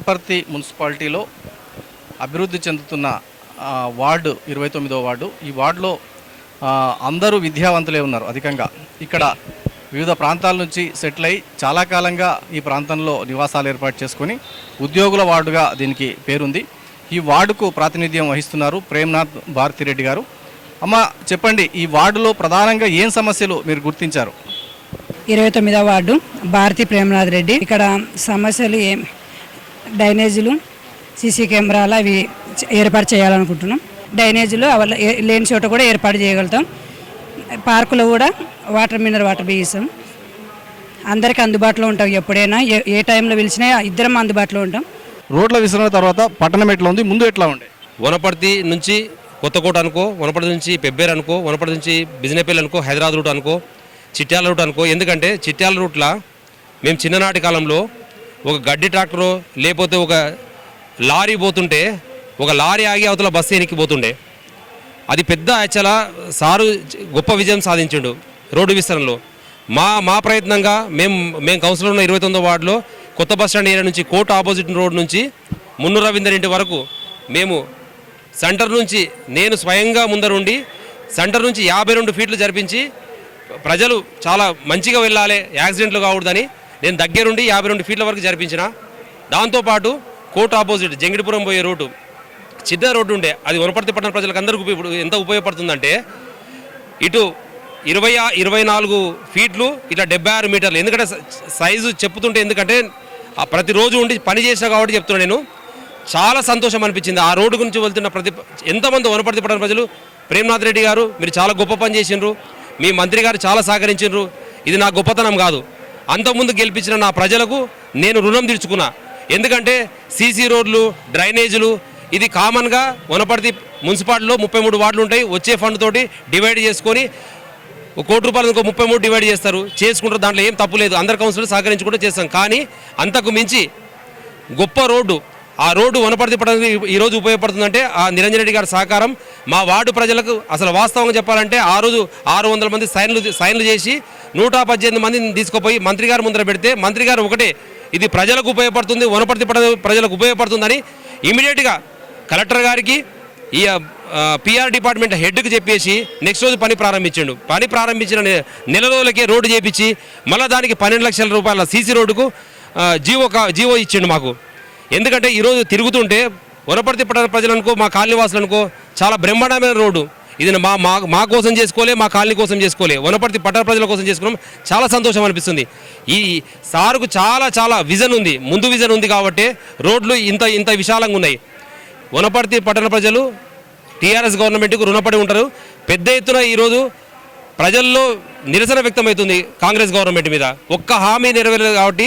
వనపర్తి మున్సిపాలిటీలో అభివృద్ధి చెందుతున్న వార్డు ఇరవై తొమ్మిదో వార్డు ఈ వార్డులో అందరూ విద్యావంతులే ఉన్నారు అధికంగా. ఇక్కడ వివిధ ప్రాంతాల నుంచి సెటిల్ అయి చాలా కాలంగా ఈ ప్రాంతంలో నివాసాలు ఏర్పాటు చేసుకొని ఉద్యోగుల వార్డుగా దీనికి పేరుంది. ఈ వార్డుకు ప్రాతినిధ్యం వహిస్తున్నారు ప్రేమ్నాథ్ భారతిరెడ్డి గారు. అమ్మ చెప్పండి ఈ వార్డులో ప్రధానంగా ఏం సమస్యలు మీరు గుర్తించారు? ఇరవై తొమ్మిదవ వార్డు భారతి ప్రేమనాథ్ రెడ్డి. ఇక్కడ సమస్యలు ఏం డ్రైనేజీలు సీసీ కెమెరాలు అవి ఏర్పాటు చేయాలనుకుంటున్నాం. డ్రైనేజీలు లేని చోట కూడా ఏర్పాటు చేయగలుగుతాం. పార్కులో కూడా వాటర్ మినరల్ వాటర్ బిగిస్తాం. అందరికీ అందుబాటులో ఉంటాం ఎప్పుడైనా ఏ ఏ టైంలో పిలిచినా ఇద్దరం అందుబాటులో ఉంటాం. రోడ్ల విస్తరణ తర్వాత పట్టణం ఎట్లా ఉంది. ముందు ఎట్లా ఉండే? వనపర్తి నుంచి కొత్తకోట అనుకో వనపర్తి నుంచి పెబ్బేరు అనుకో వనపర్తి నుంచి బిజినపల్లి అనుకో హైదరాబాద్ రూట్ అనుకో చిట్యాల రూట్ అనుకో. ఎందుకంటే చిట్యాల రూట్లా మేము చిన్ననాటి కాలంలో ఒక గడ్డి ట్రాక్టరు లేకపోతే ఒక లారీ పోతుంటే ఒక లారీ ఆగి అవతల బస్సు ఎనిక్కిపోతుండే అది పెద్ద యాక్చువల్గా సారు గొప్ప విజయం సాధించిండు రోడ్డు విస్తరణలో. మా మా ప్రయత్నంగా మేము మేము కౌన్సిలర్ ఉన్న ఇరవై తొమ్మిదో వార్డులో కొత్త బస్ స్టాండ్ ఏరియా నుంచి కోర్టు ఆపోజిట్ రోడ్ నుంచి మున్ను రవీందర్ ఇంటి వరకు మేము సెంటర్ నుంచి నేను స్వయంగా ముందరుండి సెంటర్ నుంచి యాభై రెండు ఫీట్లు జరిపించి ప్రజలు చాలా మంచిగా వెళ్ళాలి యాక్సిడెంట్లు కాకూడదని నేను దగ్గరుండి యాభై రెండు ఫీట్ల వరకు జరిపించిన. దాంతోపాటు కోర్టు ఆపోజిట్ జంగిడిపురం పోయే రోడ్డు చిన్న రోడ్డు ఉండే అది వనపర్తి పట్టణ ప్రజలకు ఇప్పుడు ఎంత ఉపయోగపడుతుందంటే ఇటు ఇరవై ఆ- ఇరవై నాలుగు ఫీట్లు ఇట్లా డెబ్బై ఆరు మీటర్లు. ఎందుకంటే సైజు చెప్తుంటే ఎందుకంటే ఆ ప్రతిరోజు ఉండి పని చేసినా కాబట్టి చెప్తున్నా నేను. చాలా సంతోషం అనిపించింది. ఆ రోడ్డు గురించి వెళ్తున్న ప్రతి ఎంతమంది వనపర్తి పట్టణ ప్రజలు ప్రేమ్నాథ్ రెడ్డి గారు మీరు చాలా గొప్ప పని చేసిండ్రు. మీ మంత్రి గారు చాలా సహకరించిండ్రు. ఇది నా గొప్పతనం కాదు. అంతకుముందు గెలిపించిన నా ప్రజలకు నేను రుణం తీర్చుకున్నా. ఎందుకంటే సీసీ రోడ్లు డ్రైనేజీలు ఇది కామన్గా వనపర్తి మున్సిపాలిటీలో ముప్పై మూడు వార్డులు ఉంటాయి. వచ్చే ఫండ్ తోటి డివైడ్ చేసుకొని ఒక కోటి రూపాయలు ఇంకో ముప్పై మూడు డివైడ్ చేస్తారు. చేసుకుంటారు దాంట్లో ఏం తప్పు లేదు. అందరు కౌన్సిలర్ సహకరించుకుంటూ చేస్తాం. కానీ అంతకు మించి గొప్ప రోడ్డు ఆ రోడ్డు వనపర్తి పడడానికి ఈరోజు ఉపయోగపడుతుందంటే ఆ నిరంజన్ రెడ్డి గారి సహకారం. మా వార్డు ప్రజలకు అసలు వాస్తవంగా చెప్పాలంటే ఆ రోజు ఆరు వందల మంది సైన్లు సైన్లు చేసి నూట పద్దెనిమిది మందిని తీసుకుపోయి మంత్రి గారు ముందర పెడితే మంత్రి గారు ఒకటే ఇది ప్రజలకు ఉపయోగపడుతుంది వనపర్తి ప్రజలకు ఉపయోగపడుతుందని ఇమీడియట్గా కలెక్టర్ గారికి ఈ పిఆర్ డిపార్ట్మెంట్ హెడ్కి చెప్పేసి నెక్స్ట్ రోజు పని ప్రారంభించాడు. పని ప్రారంభించిన నెల రోజులకే రోడ్డు చేపించి మళ్ళీ దానికి పన్నెండు లక్షల రూపాయల సీసీ రోడ్డుకు జీవో కా జీవో ఇచ్చిండు మాకు. ఎందుకంటే ఈరోజు తిరుగుతుంటే వనపర్తి పట్టణ ప్రజలనుకో మా కాలనీవాసులనుకో చాలా బ్రహ్మాండమైన రోడ్డు. ఇది మా మా మా కోసం చేసుకోలే మా కాలనీ కోసం చేసుకోలే. వనపర్తి పట్టణ ప్రజల కోసం చేసుకున్నాం. చాలా సంతోషం అనిపిస్తుంది. ఈ సారుకు చాలా చాలా విజన్ ఉంది. ముందు విజన్ ఉంది కాబట్టి రోడ్లు ఇంత ఇంత విశాలంగా ఉన్నాయి. వనపర్తి పట్టణ ప్రజలు టీఆర్ఎస్ గవర్నమెంట్కు రుణపడి ఉంటారు. పెద్ద ఎత్తున ఈరోజు ప్రజల్లో నిరసన వ్యక్తమవుతుంది కాంగ్రెస్ గవర్నమెంట్ మీద. ఒక్క హామీ నెరవేరలేదు కాబట్టి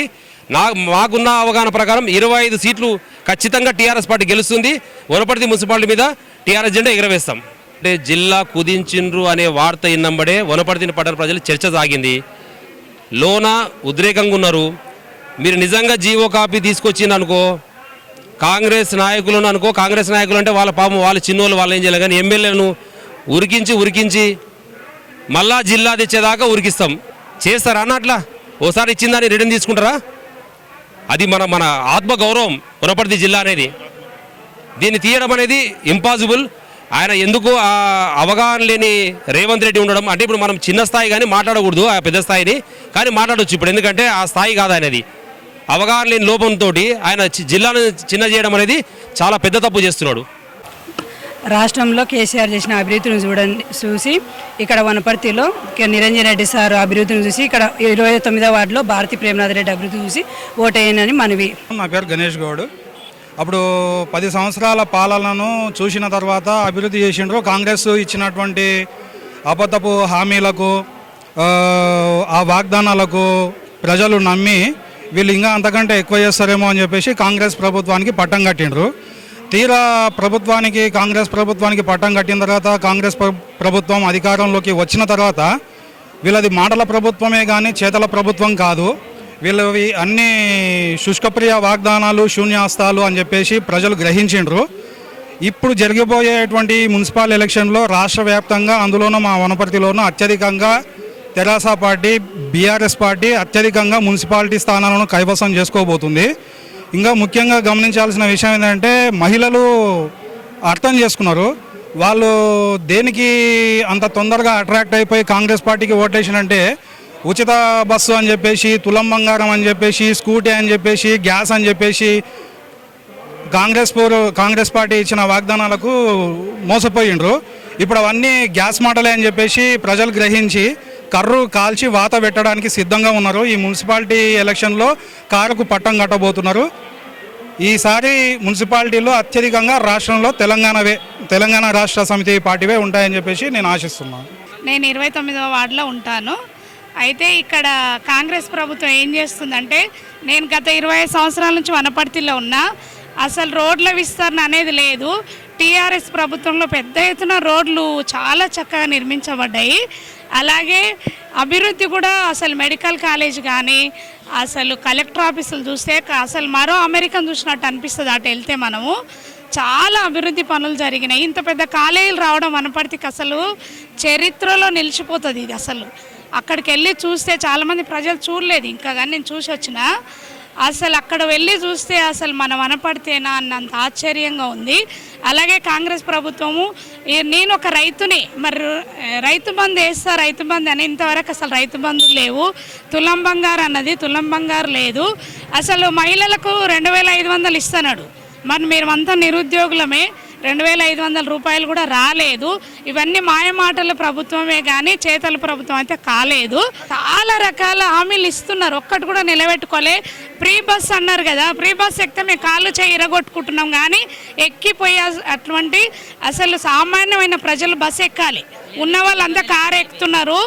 నా మాకున్న అవగాహన ప్రకారం ఇరవై ఐదు సీట్లు ఖచ్చితంగా టీఆర్ఎస్ పార్టీ గెలుస్తుంది. వనపర్తి మున్సిపాలిటీ మీద టీఆర్ఎస్ జెండా ఎగరవేస్తాం. అంటే జిల్లా కుదించిండ్రు అనే వార్త ఇన్నంబడే వనపర్తిని పట్టణ ప్రజలు చర్చ సాగింది. లోన ఉద్రేకంగా ఉన్నారు. మీరు నిజంగా జీవో కాపీ తీసుకొచ్చింది అనుకో కాంగ్రెస్ నాయకులను అనుకో కాంగ్రెస్ నాయకులు అంటే వాళ్ళ పాపం వాళ్ళ చిన్నోళ్ళు వాళ్ళు ఏం చేయాలి కానీ ఎమ్మెల్యేలను ఉరికించి ఉరికించి మళ్ళా జిల్లా తెచ్చేదాకా ఉరికిస్తాం. చేస్తారా అన్న అట్లా? ఓసారి ఇచ్చిందని రిటర్న్ తీసుకుంటారా? అది మన మన ఆత్మగౌరవం పురపర్తి జిల్లా అనేది. దీన్ని తీయడం అనేది ఇంపాసిబుల్ ఆయన ఎందుకు ఆ అవగాహన లేని రేవంత్ రెడ్డి ఉండడం? అంటే ఇప్పుడు మనం చిన్న స్థాయి కానీ మాట్లాడకూడదు ఆ పెద్ద స్థాయిని కానీ మాట్లాడవచ్చు ఇప్పుడు. ఎందుకంటే ఆ స్థాయి కాదు ఆయనది. అవగాహన లేని లోపంతో ఆయన జిల్లాను చిన్న చేయడం అనేది చాలా పెద్ద తప్పు చేస్తున్నాడు. రాష్ట్రంలో కేసీఆర్ చేసిన అభివృద్ధిని చూడండి చూసి ఇక్కడ వనపర్తిలో నిరంజన్ రెడ్డి సార్ అభివృద్ధిని చూసి ఇక్కడ ఇరవై తొమ్మిదో వార్డులో భారతి ప్రేమనాథ్ రెడ్డి అభివృద్ధి చూసి ఓటేయనని మనవి. నా పేరు గణేష్ గౌడ్. అప్పుడు పది సంవత్సరాల పాలనను చూసిన తర్వాత అభివృద్ధి చేసిండ్రు. కాంగ్రెస్ ఇచ్చినటువంటి అబద్ధపు హామీలకు ఆ, వాగ్దానాలకు ప్రజలు నమ్మి వీళ్ళు ఇంకా అంతకంటే ఎక్కువ చేస్తారేమో అని చెప్పేసి కాంగ్రెస్ ప్రభుత్వానికి పట్టం కట్టిండ్రు. తీరా ప్రభుత్వానికి కాంగ్రెస్ ప్రభుత్వానికి పట్టం కట్టిన తర్వాత కాంగ్రెస్ ప్రభుత్వం అధికారంలోకి వచ్చిన తర్వాత వీళ్ళది మాటల ప్రభుత్వమే కానీ చేతల ప్రభుత్వం కాదు. వీళ్ళవి అన్ని శుష్కప్రియ వాగ్దానాలు శూన్యాస్తాలు అని చెప్పేసి ప్రజలు గ్రహించిండ్రు. ఇప్పుడు జరిగిపోయేటువంటి మున్సిపల్ ఎలక్షన్లో రాష్ట్ర వ్యాప్తంగా అందులోనూ మా వనపర్తిలోనూ అత్యధికంగా తెరాస పార్టీ బీఆర్ఎస్ పార్టీ అత్యధికంగా మున్సిపాలిటీ స్థానాలను కైవసం చేసుకోబోతుంది. ఇంకా ముఖ్యంగా గమనించాల్సిన విషయం ఏంటంటే మహిళలు అర్థం చేసుకున్నారు. వాళ్ళు దేనికి అంత తొందరగా అట్రాక్ట్ అయిపోయి కాంగ్రెస్ పార్టీకి ఓటేసినంటే ఉచిత బస్సు అని చెప్పేసి తులం బంగారం అని చెప్పేసి స్కూటీ అని చెప్పేసి గ్యాస్ అని చెప్పేసి కాంగ్రెస్ పోరు కాంగ్రెస్ పార్టీ ఇచ్చిన వాగ్దానాలకు మోసపోయిండ్రు. ఇప్పుడు అవన్నీ గ్యాస్ మాటలే అని చెప్పేసి ప్రజలు గ్రహించి కర్రు కాల్చి వాత పెట్టడానికి సిద్ధంగా ఉన్నారు. ఈ మున్సిపాలిటీ ఎలక్షన్లో కారుకు పట్టం కట్టబోతున్నారు. ఈసారి మున్సిపాలిటీలో అత్యధికంగా రాష్ట్రంలో తెలంగాణవే తెలంగాణ రాష్ట్ర సమితి పార్టీవే ఉంటాయని చెప్పేసి నేను ఆశిస్తున్నాను. నేను ఇరవై తొమ్మిదవ వార్డులో ఉంటాను. అయితే ఇక్కడ కాంగ్రెస్ ప్రభుత్వం ఏం చేస్తుందంటే నేను గత ఇరవై సంవత్సరాల నుంచి వనపర్తిలో ఉన్నా అసలు రోడ్ల విస్తరణ అనేది లేదు. టీఆర్ఎస్ ప్రభుత్వంలో పెద్ద ఎత్తున రోడ్లు చాలా చక్కగా నిర్మించబడ్డాయి. అలాగే అభివృద్ధి కూడా అసలు మెడికల్ కాలేజ్ కానీ అసలు కలెక్టర్ ఆఫీసులు చూస్తే అసలు మరో అమెరికన్ చూసినట్టు అనిపిస్తుంది అటు వెళ్తే మనము. చాలా అభివృద్ధి పనులు జరిగినాయి. ఇంత పెద్ద కాలేజీలు రావడం వనపర్తికి అసలు చరిత్రలో నిలిచిపోతుంది ఇది అసలు. అక్కడికి వెళ్ళి చూస్తే చాలామంది ప్రజలు చూడలేదు. ఇంకా కానీ నేను చూసి వచ్చిన. అసలు అక్కడ వెళ్ళి చూస్తే అసలు మనం వనపడితేనా అన్నంత ఆశ్చర్యంగా ఉంది. అలాగే కాంగ్రెస్ ప్రభుత్వము నేను ఒక రైతుని. మరి రైతు బంధు వేస్తా రైతు బంధు అని ఇంతవరకు అసలు రైతు బంధు లేవు. తులం బంగారు అన్నది తులం బంగారు లేదు. అసలు మహిళలకు రెండు వేల ఐదు వందలు ఇస్తున్నాడు. మరి మేమంతా నిరుద్యోగులమే. రెండు వేల ఐదు వందల రూపాయలు కూడా రాలేదు. ఇవన్నీ మాయమాటల ప్రభుత్వమే కానీ చేతల ప్రభుత్వం అయితే కాలేదు. చాలా రకాల హామీలు ఇస్తున్నారు. ఒక్కటి కూడా నిలబెట్టుకోలే. ప్రీ బస్ అన్నారు కదా ప్రీ బస్ ఎక్కితే మేము కాళ్ళు చేయి ఇరగొట్టుకుంటున్నాం కానీ ఎక్కిపోయే అటువంటి అసలు సామాన్యమైన ప్రజలు బస్ ఎక్కాలి. ఉన్న వాళ్ళంతా కారు ఎక్కుతున్నారు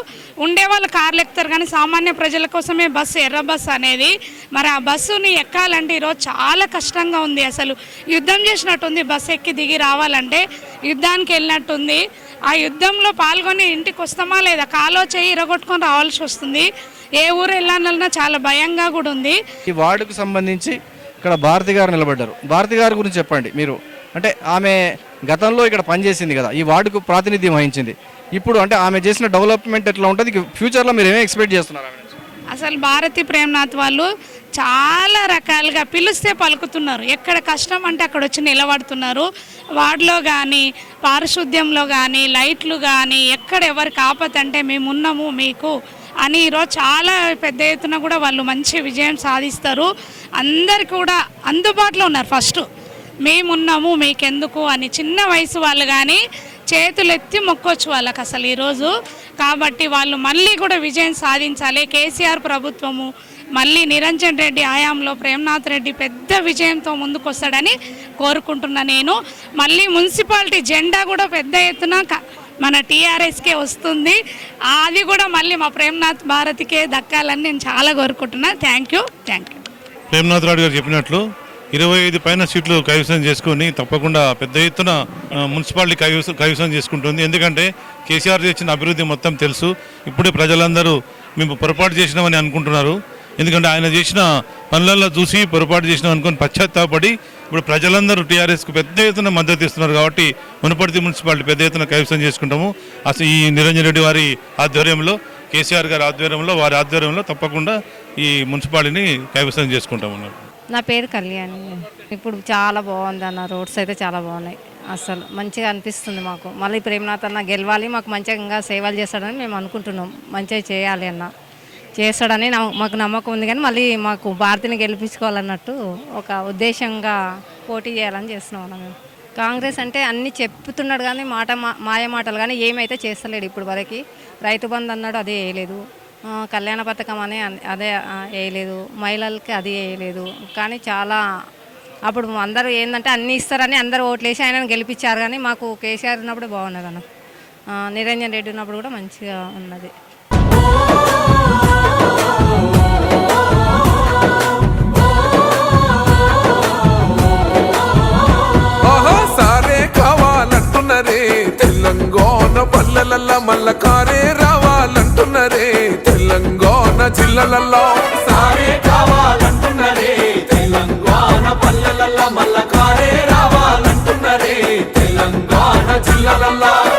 ఉండే వాళ్ళు కార్లు ఎక్కుతారు కానీ సామాన్య ప్రజల కోసమే బస్సు ఎర్ర బస్సు అనేది. మరి ఆ బస్సుని ఎక్కాలంటే ఈరోజు చాలా కష్టంగా ఉంది. అసలు యుద్ధం చేసినట్టుంది బస్సు ఎక్కి దిగి రావాలంటే యుద్ధానికి వెళ్ళినట్టుంది. ఆ యుద్ధంలో పాల్గొని ఇంటికి వస్తామా లేదా కాలో చేయి ఇరగొట్టుకొని రావాల్సి వస్తుంది. ఏ ఊరు వెళ్ళాలన్నా చాలా భయంగా కూడా ఉంది. ఈ వార్డుకు సంబంధించి ఇక్కడ భారతి గారు నిలబడ్డారు. భారతి గారి గురించి చెప్పండి మీరు. అంటే ఆమె గతంలో ఇక్కడ పనిచేసింది కదా ఈ వార్డుకు ప్రాతినిధ్యం వహించింది. ఇప్పుడు అంటే ఆమె చేసిన డెవలప్మెంట్ ఎట్లా ఉంటుంది? ఫ్యూచర్లో మీరు ఏమేమి ఎక్స్పెక్ట్ చేస్తున్నారు? అసలు భారతి ప్రేమ్నాథ్ వాళ్ళు చాలా రకాలుగా పిలిస్తే పలుకుతున్నారు. ఎక్కడ కష్టం అంటే అక్కడ వచ్చి నిలబడుతున్నారు. వార్డులో కానీ పారిశుద్ధ్యంలో కానీ లైట్లు కానీ ఎక్కడ ఎవరికి ఆపత అంటే మేము మీకు అని ఈరోజు చాలా పెద్ద ఎత్తున కూడా వాళ్ళు మంచి విజయం సాధిస్తారు. అందరు కూడా అందుబాటులో ఉన్నారు ఫస్ట్. మేమున్నాము మీకెందుకు అని చిన్న వయసు వాళ్ళు కానీ చేతులు ఎత్తి మొక్కొచ్చు వాళ్ళకి అసలు ఈరోజు కాబట్టి వాళ్ళు మళ్ళీ కూడా విజయం సాధించాలి. కేసీఆర్ ప్రభుత్వము మళ్ళీ నిరంజన్ రెడ్డి ఆయాంలో ప్రేమ్నాథ్ రెడ్డి పెద్ద విజయంతో ముందుకొస్తాడని కోరుకుంటున్నా నేను. మళ్ళీ మున్సిపాలిటీ జెండా కూడా పెద్ద ఎత్తున మన టీఆర్ఎస్కే వస్తుంది. అది కూడా మళ్ళీ మా ప్రేమ్నాథ్ భారతికే దక్కాలని నేను చాలా కోరుకుంటున్నా. Thank you thank you. Premnath రాడు గారు చెప్పినట్లు ఇరవై ఐదు పైన సీట్లు కైవసం చేసుకొని తప్పకుండా పెద్ద ఎత్తున మున్సిపాలిటీ కైవసం కైవసం చేసుకుంటుంది. ఎందుకంటే కేసీఆర్ చేసిన అభివృద్ధి మొత్తం తెలుసు. ఇప్పుడే ప్రజలందరూ మేము పొరపాటు చేసినామని అనుకుంటున్నారు. ఎందుకంటే ఆయన చేసిన పనులలో చూసి పొరపాటు చేసినాం అనుకొని పశ్చాత్తాపడి ఇప్పుడు ప్రజలందరూ టీఆర్ఎస్కు పెద్ద ఎత్తున మద్దతు ఇస్తున్నారు కాబట్టి మునపర్తి మున్సిపాలిటీ పెద్ద ఎత్తున కైవసం చేసుకుంటాము. అసలు ఈ నిరంజన్ రెడ్డి వారి ఆధ్వర్యంలో కేసీఆర్ గారి ఆధ్వర్యంలో వారి ఆధ్వర్యంలో తప్పకుండా ఈ మున్సిపాలిటీని కైవసం చేసుకుంటాము నా పేరు కళ్యాణి. ఇప్పుడు చాలా బాగుంది అన్న రోడ్స్ అయితే చాలా బాగున్నాయి. అసలు మంచిగా అనిపిస్తుంది మాకు. మళ్ళీ ప్రేమనాథ్ అన్న గెలవాలి మాకు మంచిగా సేవలు చేస్తాడని మేము అనుకుంటున్నాం. మంచిగా చేయాలి అన్న. చేస్తాడని మాకు నమ్మకం ఉంది కానీ మళ్ళీ మాకు భారతిని గెలిపించుకోవాలన్నట్టు ఒక ఉద్దేశంగా పోటీ చేయాలని చేస్తున్నాం అన్న మేము. కాంగ్రెస్ అంటే అన్ని చెప్తున్నాడు కానీ మాట మా- మాయ మాటలు కానీ ఏమైతే చేస్తలేడు ఇప్పుడు వరకు. రైతు బంధు అన్నాడు అదే వేయలేదు. కళ్యాణ పథకం అనే అదే వేయలేదు. మహిళలకి అది వేయలేదు. కానీ చాలా అప్పుడు అందరూ ఏంటంటే అన్ని ఇస్తారని అందరూ ఓట్లేసి ఆయనను గెలిపించారు కానీ మాకు కేసీఆర్ ఉన్నప్పుడు బాగున్నది అన్న నిరంజన్ రెడ్డి ఉన్నప్పుడు కూడా మంచిగా ఉన్నది. మల్ల మల్ల కారే రావాలంటున్నరే. తెలంగాణ జిల్లాలల్లో